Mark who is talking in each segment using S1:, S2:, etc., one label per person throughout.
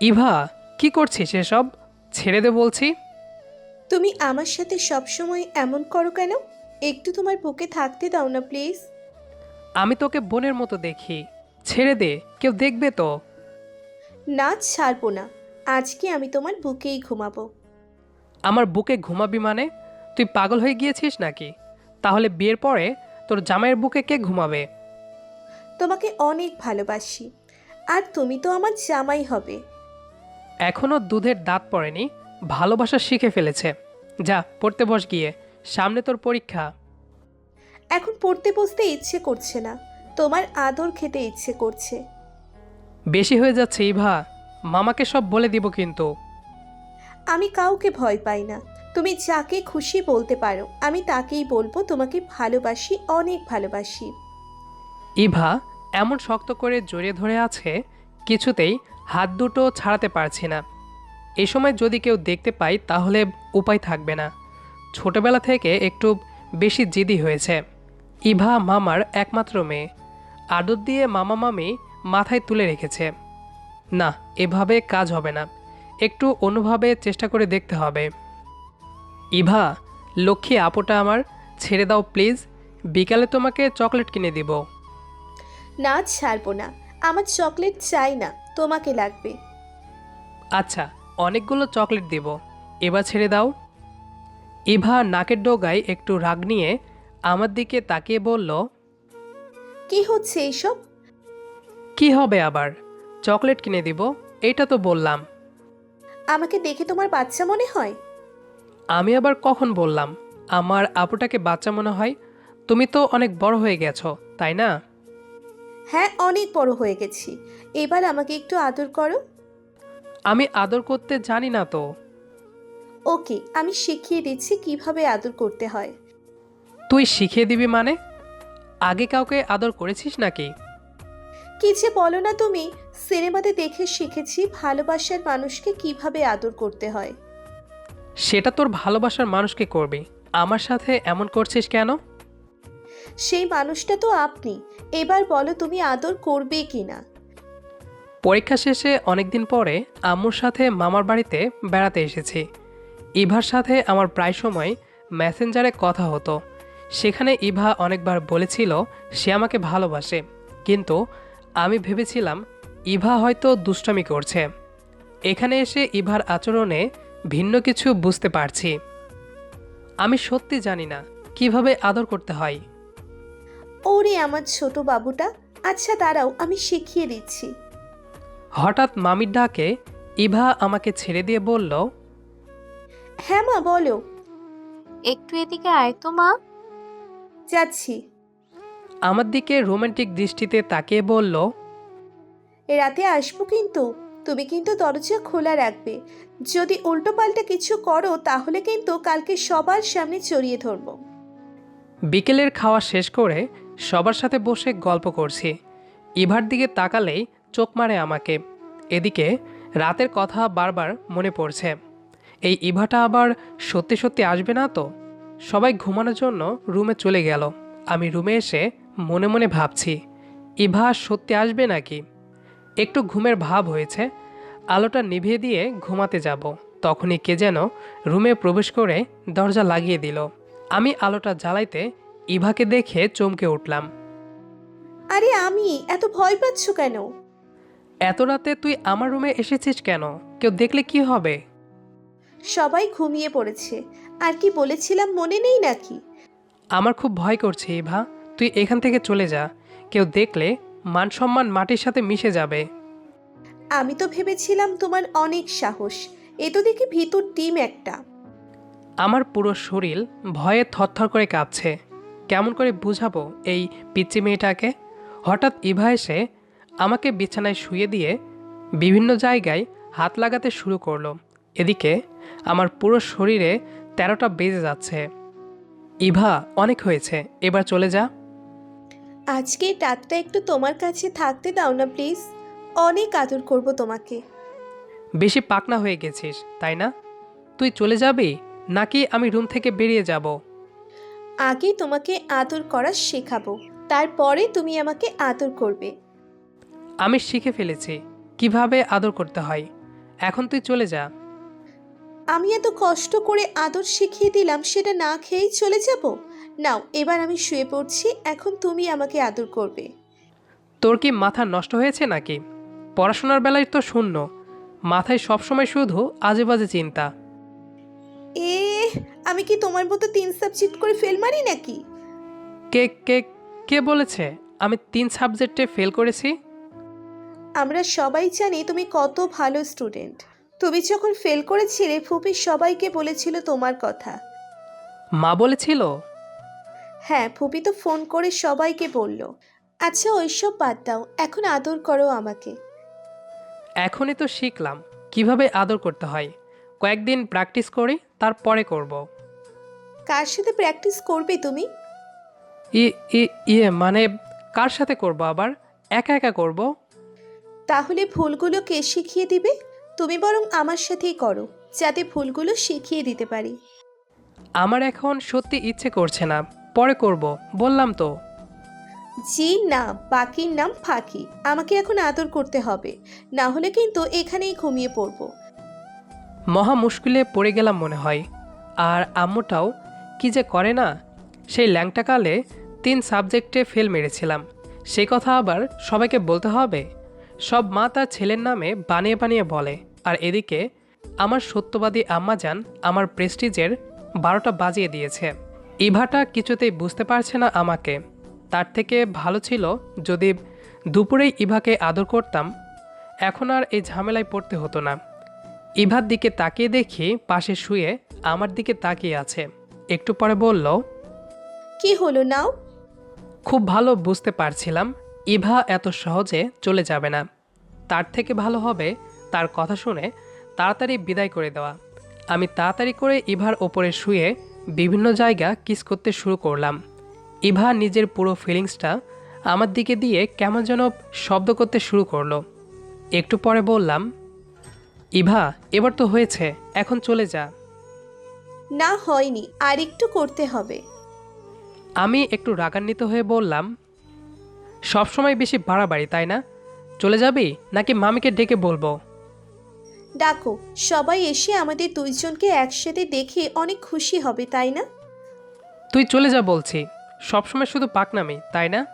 S1: ইভা কি করছিস এসব? ছেড়ে দে বলছি।
S2: তুমি আমার সাথে সবসময় এমন করো কেন? একটু তোমার বুকে থাকতে দাও না প্লিজ।
S1: আমি তোকে বোনের মতো দেখি। ছেড়ে দে কেউ দেখবে তো?
S2: না ছাড়বো না। আজকে আমি তোমার বুকেই ঘুমাবো।
S1: আমার বুকে ঘুমাবি মানে? তুই পাগল হয়ে গিয়েছিস নাকি? তাহলে বিয়ের পরে তোর জামাইয়ের বুকে কে ঘুমাবে?
S2: তোমাকে অনেক ভালোবাসি। আর তুমি তো আমার জামাই হবে।
S1: এখনও দুধের দাঁত পড়েনি ভালোবাসা শিখে ফেলেছে। যা পড়তে বস গিয়ে সামনে তোর পরীক্ষা।
S2: এখন পড়তে বসতে ইচ্ছে করছে না তোমার আদর খেতে ইচ্ছে করছে।
S1: বেশি হয়ে যাচ্ছে ইভা মামাকে সব বলে দিব কিন্তু।
S2: আমি কাউকে ভয় পাই না তুমি যাকে খুশি বলতে পারো আমি তাকেই বলব তোমাকে ভালোবাসি অনেক ভালোবাসি।
S1: ইভা এমন শক্ত করে জড়িয়ে ধরে আছে কিছুতেই হাত দুটো ছাড়াতে পারছি না। এ সময় যদি কেউ দেখতে পাই, তাহলে উপায় থাকবে না। ছোটবেলা থেকে একটু বেশি জিদি হয়েছে। ইভা মামার একমাত্র মেয়ে। আদর দিয়ে মামা মামি মাথায় তুলে রেখেছে। না, এভাবে কাজ হবে না। একটু অন্যভাবে চেষ্টা করে দেখতে হবে। ইভা, লক্ষ্মী, আপুটা আমার, ছেড়ে দাও প্লিজ। বিকালে তোমাকে চকলেট কিনে দিব।
S2: না, ছাড়বো না। আমার চকলেট চাই না। তোমাকে লাগবে।
S1: আচ্ছা অনেকগুলো চকলেট দিব। এবার ছেড়ে দাও। ইভা নাকের ডোগায় একটু রাগ নিয়ে আমার দিকে তাকিয়ে বলল
S2: কি হচ্ছে এইসব
S1: কি হবে আবার? চকলেট কিনে দিব এটা তো বললাম।
S2: আমাকে দেখে তোমার বাচ্চা মনে হয়?
S1: আমি আবার কখন বললাম আমার আপুটাকে বাচ্চা মনে হয়? তুমি তো অনেক বড় হয়ে গেছো তাই না?
S2: হ্যাঁ অনেক বড় হয়ে গেছি। এবার আমাকে একটু আদর করো।
S1: আমি আদর করতে জানি না তো।
S2: ওকে আমি শিখিয়ে দিচ্ছি কীভাবে আদর করতে হয়।
S1: তুই শিখিয়ে দিবি মানে? আগে কাউকে আদর করেছিস নাকি?
S2: কি যে বলো না তুমি সিনেমাতে দেখে শিখেছি ভালোবাসার মানুষকে কীভাবে আদর করতে হয়।
S1: সেটা তোর ভালোবাসার মানুষকে করবি। আমার সাথে এমন করছিস কেন?
S2: সেই মানুষটা তো আপনি। এবার বলো তুমি আদর করবে কি না
S1: পরীক্ষা শেষে অনেকদিন পরে আম্মুর সাথে মামার বাড়িতে বেড়াতে এসেছি। ইভার সাথে আমার প্রায় সময় মেসেঞ্জারে কথা হতো। সেখানে ইভা অনেকবার বলেছিল সে আমাকে ভালোবাসে। কিন্তু আমি ভেবেছিলাম ইভা হয়তো দুষ্টামি করছে। এখানে এসে ইভার আচরণে ভিন্ন কিছু বুঝতে পারছি। আমি সত্যি জানি না কীভাবে আদর করতে হয়।
S2: ওরে আমার ছোট বাবুটা আচ্ছা দাঁড়াও আমি শিখিয়ে দিচ্ছি।
S1: হঠাৎ মামির ডাকে ইভা আমাকে ছেড়ে দিয়ে বলল
S2: হ্যাঁ মা বলো।
S3: একটু এদিকে আয় তো মা।
S2: যাচ্ছি।
S1: আমার দিকে রোমান্টিক দৃষ্টিতে তাকিয়ে বলল
S2: এ রাতে আসব কিন্তু তুমি কিন্তু দরজা খোলা রাখবে। যদি উল্টো পাল্টা কিছু করো তাহলে কিন্তু কালকে সবার সামনে চড়িয়ে ধরবো।
S1: বিকেলের খাওয়া শেষ করে সবার সাথে বসে গল্প করছি। ইভার দিকে তাকালেই চোখ মারে আমাকে। এদিকে রাতের কথা বারবার মনে পড়ছে। এই ইভাটা আবার সত্যি সত্যি আসবে না তো? সবাই ঘুমানোর জন্য রুমে চলে গেল। আমি রুমে এসে মনে মনে ভাবছি, ইভা সত্যি আসবে নাকি? একটু ঘুমের ভাব হয়েছে। আলোটা নিভিয়ে দিয়ে ঘুমাতে যাব। তখনই কে যেন রুমে প্রবেশ করে দরজা লাগিয়ে দিল। আমি আলোটা জ্বালাইতে ইভাকে দেখে চমকে উঠলাম।
S2: আরে আমি এত ভয় পাচ্ছ কেন?
S1: এত রাতে তুই আমার রুমে এসেছিস কেন? কেউ দেখলে কি হবে?
S2: সবাই ঘুমিয়ে পড়েছে। আর কি বলেছিলাম মনে নেই নাকি?
S1: আমার খুব ভয় করছে ইভা। তুই এখান থেকে চলে যা। কেউ দেখলে মান সম্মান মাটির সাথে মিশে যাবে।
S2: আমি তো ভেবেছিলাম তোমার অনেক সাহস। এ তো দেখি ভিতর টিম একটা।
S1: আমার পুরো শরীর ভয়ে থরথর করে কাঁপছে। কেমন করে বুঝাবো এই পিচ্চি মেয়েটাকে? হঠাৎ ইভা এসে আমাকে বিছানায় শুয়ে দিয়ে বিভিন্ন জায়গায় হাত লাগাতে শুরু করল। এদিকে আমার পুরো শরীরে তেরোটা বেজে যাচ্ছে। ইভা অনেক হয়েছে। এবার চলে যা।
S2: আজকে রাতটা একটু তোমার কাছে থাকতে দাও না প্লিজ। অনেক আদর করব তোমাকে।
S1: বেশি পাকনা হয়ে গেছিস তাই না? তুই চলে যাবি নাকি আমি রুম থেকে বেরিয়ে যাব?
S2: আগে তোমাকে আদর করা শেখাবো। তারপরে তুমি আমাকে আদর করবে।
S1: আমি শিখে ফেলেছি কীভাবে আদর করতে হয়। এখন তুই চলে যা।
S2: আমি এত কষ্ট করে আদর শিখিয়ে দিলাম সেটা না খেয়েই চলে যাব? নাও এবার আমি শুয়ে পড়ছি এখন তুমি আমাকে আদর করবে।
S1: তোর কি মাথা নষ্ট হয়েছে নাকি? পড়াশোনার বেলায় তো শূন্য। মাথায় সবসময় শুধু আজে বাজে চিন্তা।
S2: এ আমি কি তোমার মতো তিন সাবজেক্ট করে ফেল মারি নাকি?
S1: কে কে কে বলেছে আমি তিন সাবজেক্টে ফেল করেছি?
S2: আমরা সবাই জানি তুমি কত ভালো স্টুডেন্ট তুমি যখন ফেল করেছিলে ফুপি সবাইকে বলেছিল তোমার কথা।
S1: মা বলেছিল?
S2: হ্যাঁ ফুপি তো ফোন করে সবাইকে বলল। আচ্ছা ওইসব বাদ দাও এখন আদর করো আমাকে।
S1: এখনই তো শিখলাম কীভাবে আদর করতে হয়? কয়েকদিন প্র্যাকটিস করি তারপরে করব।
S2: কার সাথে প্র্যাকটিস করবে তুমি?
S1: ই ই- ইয়ে মানে কার সাথে করব আবার? একা একা করব।
S2: তাহলে ভুলগুলো কে শিখিয়ে দিবে? তুমি বরং আমার সাথেই করো যাতে ভুলগুলো শিখিয়ে দিতে পারি।
S1: আমার এখন সত্যি ইচ্ছে করছে না পরে করব বললাম তো।
S2: জি না বাকির নাম ফাঁকি আমাকে এখন আদর করতে হবে না হলে কিন্তু এখানেই ঘুমিয়ে পড়ব।
S1: মহা মুশকিলে পড়ে গেলাম মনে হয়। আর আম্মুটাও কি যে করে না, সেই ল্যাংটাকালে তিন সাবজেক্টে ফেল মেরেছিলাম। সেই কথা আবার সবাইকে বলতে হবে? সব মা তার ছেলের নামে বানিয়ে বানিয়ে বলে। আর এদিকে আমার সত্যবাদী আম্মা যান আমার প্রেস্টিজের বারোটা বাজিয়ে দিয়েছে। ইভাটা কিছুতেই বুঝতে পারছে না আমাকে। তার থেকে ভালো ছিল যদি দুপুরেই ইভাকে আদর করতাম। এখন আর এই ঝামেলায় পড়তে হতো না। ইভার দিকে তাকিয়ে দেখি পাশে শুয়ে আমার দিকে তাকিয়ে আছে। একটু পরে বলল
S2: কি হলো নাও?
S1: খুব ভালো বুঝতে পারছিলাম ইভা এত সহজে চলে যাবে না। তার থেকে ভালো হবে তার কথা শুনে তাড়াতাড়ি বিদায় করে দেওয়া। আমি তাড়াতাড়ি করে ইভার ওপরে শুয়ে বিভিন্ন জায়গা কিস করতে শুরু করলাম। ইভা নিজের পুরো ফিলিংসটা আমার দিকে দিয়ে কেমন যেন শব্দ করতে শুরু করল। একটু পরে বললাম ইভা এবার তো হয়েছে এখন চলে যা।
S2: না হয়নি আর একটু করতে হবে।
S1: আমি একটু রাগান্বিত হয়ে বললাম সবসময় বেশি বাড়াবাড়ি তাই না? চলে যাবি? নাকি মামিকে ডেকে বলব?
S2: ডাকো সবাই এসে আমাদের দুইজনকে একসাথে দেখে অনেক খুশি হবে তাই না?
S1: তুই চলে যা বলছি সবসময় শুধু পাকনামি তাই না?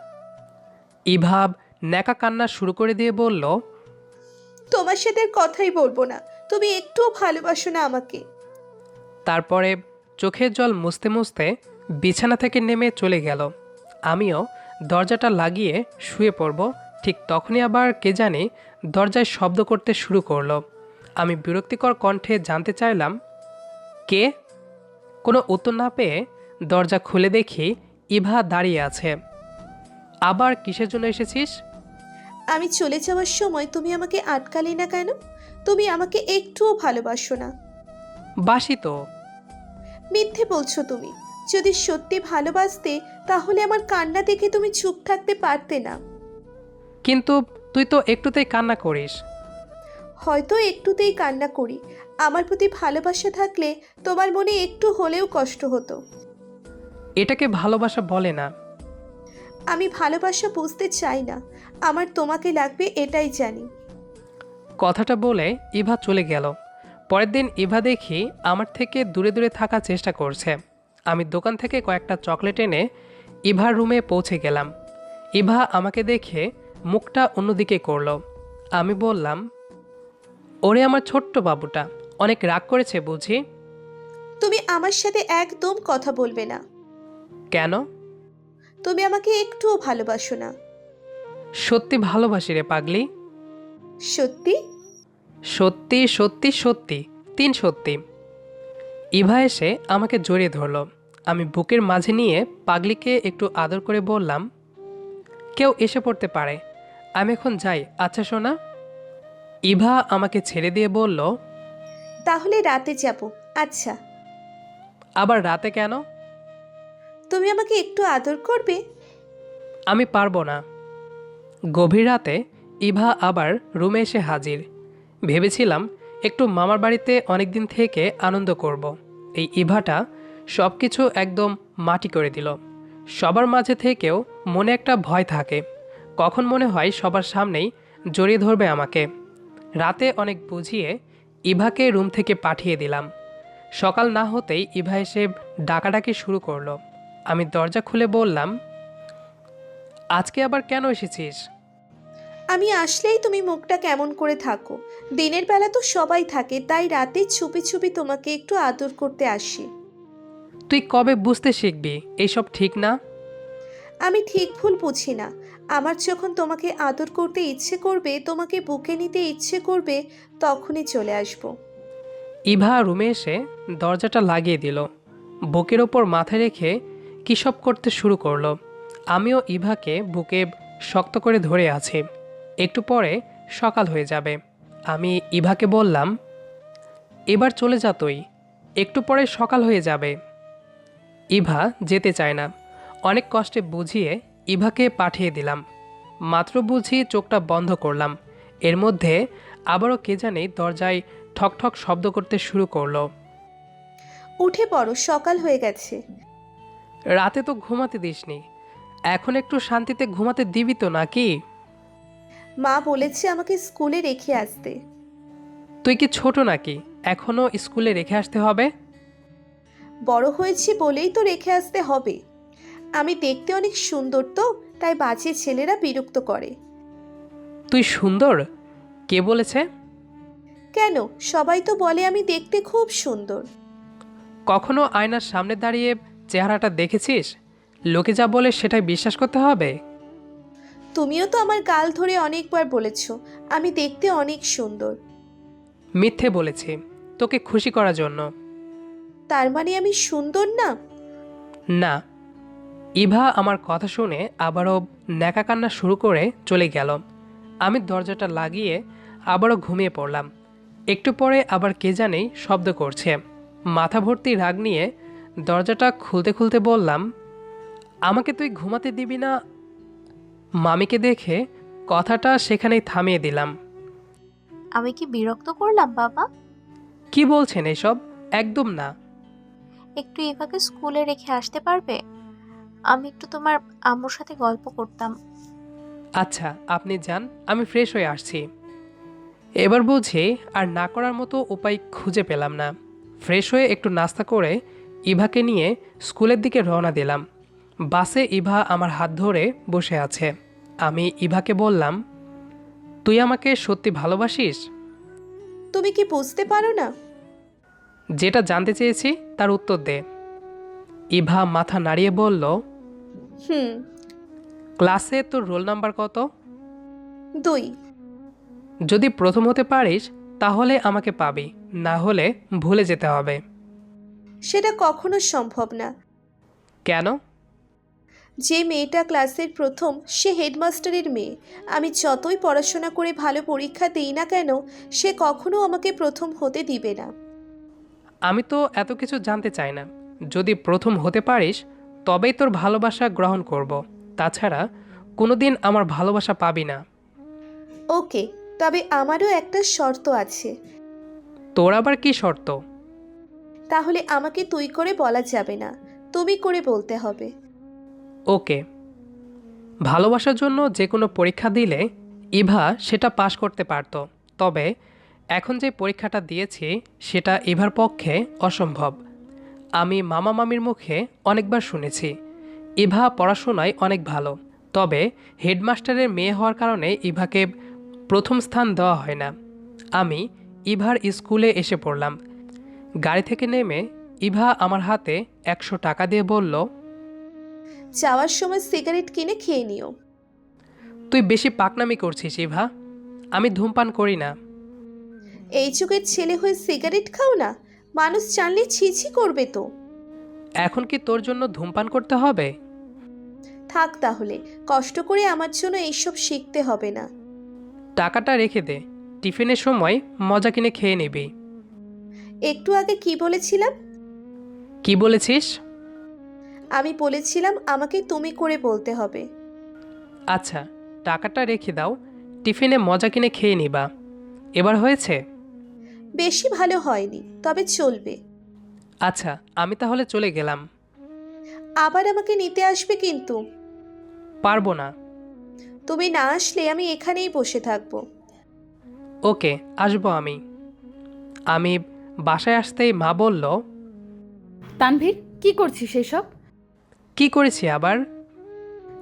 S1: ইভাব ন্যাকা কান্না শুরু করে দিয়ে বলল
S2: তোমার সাথে কথাই বলব না। তুমি একটুও ভালোবাসো না আমাকে।
S1: তারপরে চোখের জল মুছতে মুছতে বিছানা থেকে নেমে চলে গেল। আমিও দরজাটা লাগিয়ে শুয়ে পড়ব, ঠিক তখনই আবার কে জানি দরজায় শব্দ করতে শুরু করল। আমি বিরক্তিকর কণ্ঠে জানতে চাইলাম, কে? কোনো উত্তর না পেয়ে দরজা খুলে দেখি ইভা দাঁড়িয়ে আছে। আবার কিসের জন্য এসেছিস?
S2: আমি চলে যাওয়ার সময় তুমি আমাকে আটকালে না কেন? তুমি আমাকে একটুও ভালোবাসো না।
S1: বাসি তো।
S2: মিথ্যে বলছো তুমি। যদি সত্যি ভালোবাসতে তাহলে আমার কান্না দেখে তুমি চুপ থাকতে পারতে না।
S1: কিন্তু তুই তো একটুতেই কান্না করিস।
S2: হয়তো একটুতেই কান্না করি। আমার প্রতি ভালোবাসা থাকলে তোমার মনে একটু হলেও কষ্ট হতো।
S1: এটাকে ভালোবাসা বলে না।
S2: আমি ভালোবাসা বুঝতে চাই না। আমার তোমাকে লাগবে এটাই জানি।
S1: কথাটা বলে ইভা চলে গেল। পরের দিন ইভা দেখি আমার থেকে দূরে দূরে থাকার চেষ্টা করছে। আমি দোকান থেকে কয়েকটা চকলেট এনে ইভার রুমে পৌঁছে গেলাম। ইভা আমাকে দেখে মুখটা অন্যদিকে করল। আমি বললাম ওরে আমার ছোট্ট বাবুটা অনেক রাগ করেছে বুঝি?
S2: তুমি আমার সাথে একদম কথা বলবে না।
S1: কেন?
S2: তুমি আমাকে একটুও ভালোবাসো না।
S1: সত্যি ভালোবাসি রে পাগলি।
S2: সত্যি?
S1: সত্যি সত্যি সত্যি তিন সত্যি। ইভা এসে আমাকে জড়িয়ে ধরলো। আমি বুকের মাঝে নিয়ে পাগলিকে একটু আদর করে বললাম কেউ এসে পড়তে পারে। আমি এখন যাই আচ্ছা সোনা? ইভা আমাকে ছেড়ে দিয়ে বলল
S2: তাহলে রাতে যাব আচ্ছা।
S1: আবার রাতে কেন?
S2: তুমি আমাকে একটু আদর করবে?
S1: আমি পারব না। গভীর রাতে ইভা আবার রুমে এসে হাজির। ভেবেছিলাম একটু মামার বাড়িতে অনেক দিন থেকে আনন্দ করব। এই ইভাটা সব কিছু একদম মাটি করে দিল। সবার মাঝে থেকেও মনে একটা ভয় থাকে। কখন মনে হয় সবার সামনেই জড়িয়ে ধরবে আমাকে। রাতে অনেক বুঝিয়ে ইভাকে রুম থেকে পাঠিয়ে দিলাম। সকাল না হতেই ইভা এসে ডাকাডাকি শুরু করল। আমি দরজা খুলে বললাম আজকে আবার কেন এসেছিস?
S2: আমি আসলেই তুমি মুখটা কেমন করে থাকো। দিনের বেলা তো সবাই থাকে তাই রাতে ছুপি ছুপি তোমাকে একটু আদর করতে আসি।
S1: তুই কবে বুঝতে শিখবি? এইসব ঠিক না?
S2: আমি ঠিক ভুল বুঝি না। আমার যখন তোমাকে আদর করতে ইচ্ছে করবে তোমাকে বুকে নিতে ইচ্ছে করবে তখনই চলে আসব।
S1: ইভা রুমে এসে দরজাটা লাগিয়ে দিল। বুকের ওপর মাথা রেখে কী সব করতে শুরু করল? আমিও ইভাকে বুকে শক্ত করে ধরে আছি। একটু পরে সকাল হয়ে যাবে। আমি ইভাকে বললাম, এবার চলে যা তুই। একটু পরে সকাল হয়ে যাবে। ইভা যেতে চায় না। অনেক কষ্টে বুঝিয়ে ইভাকে পাঠিয়ে দিলাম। মাত্র বুঝিয়ে চোখটা বন্ধ করলাম। এর মধ্যে আবারও কে জানে দরজায় ঠক ঠক শব্দ করতে শুরু করল।
S2: উঠে পড়ো, সকাল হয়ে গেছে।
S1: রাতে তো ঘুমাতে দিসনি। এখন একটু শান্তিতে ঘুমাতে দিবি তো নাকি?
S2: মা বলেছে আমাকে স্কুলে রেখে আসতে।
S1: তুই কি ছোট নাকি? এখনও স্কুলে রেখে আসতে হবে?
S2: বড় হয়েছি বলেই তো রেখে আসতে হবে। আমি দেখতে অনেক সুন্দর তো তাই বাজে ছেলেরা বিরক্ত করে।
S1: তুই সুন্দর? কে বলেছে?
S2: কেন? সবাই তো বলে আমি দেখতে খুব সুন্দর।
S1: কখনো আয়নার সামনে দাঁড়িয়ে চেহারাটা দেখেছিস? লোকে যা বলে সেটাই বিশ্বাস করতে হবে?
S2: তুমিও তো আমার গাল ধরে অনেকবার বলেছ আমি দেখতে অনেক সুন্দর।
S1: মিথ্যে বলেছি তোকে খুশি করার জন্য।
S2: তার মানে আমি সুন্দর না?
S1: না। ইভা আমার কথা শুনে আবারও ন্যাকা কান্না শুরু করে চলে গেল। আমি দরজাটা লাগিয়ে আবারও ঘুমিয়ে পড়লাম। একটু পরে আবার কে জানেই শব্দ করছে। মাথা ভর্তি রাগ নিয়ে দরজাটা খুলতে খুলতে বললাম আমাকে তুই ঘুমাতে দিবি না? মামিকে দেখে কথাটা সেখানেই থামিয়ে দিলাম।
S3: আমি কি বিরক্ত করলাম বাবা?
S1: কি বলছেন এসব? একদম না।
S3: একটু এভাবে স্কুলে রেখে আসতে পারবে? আমি একটু তোমার আম্মুর সাথে গল্প করতাম।
S1: আচ্ছা আপনি যান আমি ফ্রেশ হয়ে আসছি। এবার বুঝে আর না করার মতো উপায় খুঁজে পেলাম না। ফ্রেশ হয়ে একটু নাস্তা করে ইভাকে নিয়ে স্কুলের দিকে রওনা দিলাম। বাসে ইভা আমার হাত ধরে বসে আছে। আমি ইভাকে বললাম তুই আমাকে সত্যি ভালোবাসিস?
S2: তুমি কি বুঝতে পারো না?
S1: যেটা জানতে চেয়েছি তার উত্তর দে। ইভা মাথা নাড়িয়ে বলল
S2: হুম।
S1: ক্লাসে তোর রোল নাম্বার কত?
S2: দুই।
S1: যদি প্রথম হতে পারিস তাহলে আমাকে পাবি। না হলে ভুলে যেতে হবে।
S2: সেটা কখনো সম্ভব না।
S1: কেন?
S2: যে মেয়েটা ক্লাসের প্রথম সে হেডমাস্টারের মেয়ে। আমি যতই পড়াশোনা করে ভালো পরীক্ষা দিই না কেন সে কখনো আমাকে প্রথম হতে দিবে না।
S1: আমি তো এত কিছু জানতে চাই না। যদি প্রথম হতে পারিস তবেই তোর ভালোবাসা গ্রহণ করব। তাছাড়া কোনোদিন আমার ভালোবাসা পাবি না।
S2: ওকে তবে আমারও একটা শর্ত আছে।
S1: তোর আবার কি শর্ত?
S2: তাহলে আমাকে তুই করে বলা যাবে না। তুমি করে বলতে হবে।
S1: ওকে। ভালোবাসার জন্য যে কোনো পরীক্ষা দিলে ইভা সেটা পাশ করতে পারত। তবে এখন যে পরীক্ষাটা দিয়েছি, সেটা ইভার পক্ষে অসম্ভব। আমি মামা মামির মুখে অনেকবার শুনেছি, ইভা পড়াশোনায় অনেক ভালো। তবে হেডমাস্টারের মেয়ে হওয়ার কারণে ইভাকে প্রথম স্থান দেওয়া হয় না। আমি ইভার স্কুলে এসে পড়লাম। গাড়ি থেকে নেমে ইভা আমার হাতে একশো টাকা দিয়ে বলল
S2: যাওয়ার সময় সিগারেট কিনে খেয়ে নিও।
S1: তুই বেশি পাকনামি করছিস ইভা। আমি ধূমপান করি না।
S2: এই যুগের ছেলে হয়ে সিগারেট খাও না মানুষ জানলে ছিছি করবে তো।
S1: এখন কি তোর জন্য ধূমপান করতে হবে?
S2: থাক তাহলে কষ্ট করে আমার জন্য এইসব শিখতে হবে না।
S1: টাকাটা রেখে দে টিফিনের সময় মজা কিনে খেয়ে নিবি।
S2: একটু আগে কি বলেছিলাম?
S1: কি বলেছিস?
S2: আমি বলেছিলাম আমাকে তুমি করে বলতে হবে।
S1: আচ্ছা টাকাটা রেখে দাও টিফিনে মজা কিনে খেয়ে নিবা। এবার হয়েছে?
S2: বেশি ভালো হয়নি তবে চলবে।
S1: আচ্ছা আমি তাহলে চলে গেলাম।
S2: আবার আমাকে নিতে আসবে কিন্তু।
S1: পারব না।
S2: তুমি না আসলে আমি এখানেই বসে থাকব।
S1: ওকে আসব আমি। আমি বাসায় আসতেই মা বলল
S4: তানভীর কি করছিস এসব
S1: কি করেছি আবার?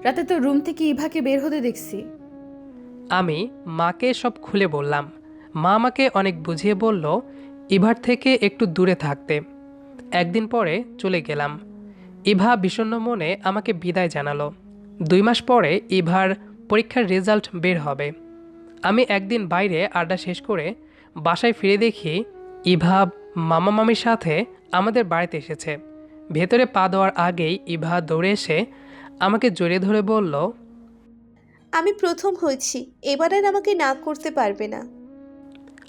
S4: রাতে তো রুম থেকে ইভাকে বের হতে দেখছি।
S1: আমি মাকে সব খুলে বললাম। মা আমাকে অনেক বুঝিয়ে বলল ইভার থেকে একটু দূরে থাকতে। একদিন পরে চলে গেলাম। ইভা বিষণ্ণ মনে আমাকে বিদায় জানালো। দুই মাস পরে ইভার পরীক্ষার রেজাল্ট বের হবে। আমি একদিন বাইরে আড্ডা শেষ করে বাসায় ফিরে দেখি ইভা মামা মামির সাথে আমাদের বাড়িতে এসেছে। ভেতরে পা দেওয়ার আগেই ইভা দৌড়ে এসে আমাকে জড়িয়ে ধরে বলল
S2: আমি প্রথম হয়েছি এবার আর আমাকে না করতে পারবে না।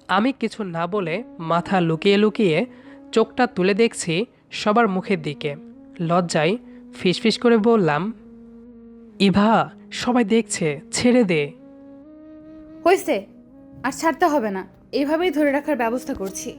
S1: আমি কিছু না বলে মাথা লুকিয়ে লুকিয়ে চোখটা তুলে দেখছি সবার মুখের দিকে। লজ্জায় ফিসফিস করে বললাম ইভা সবাই দেখছে ছেড়ে দে।
S4: হয়েছে আর ছাড়তে হবে না। এভাবেই ধরে রাখার ব্যবস্থা করছি।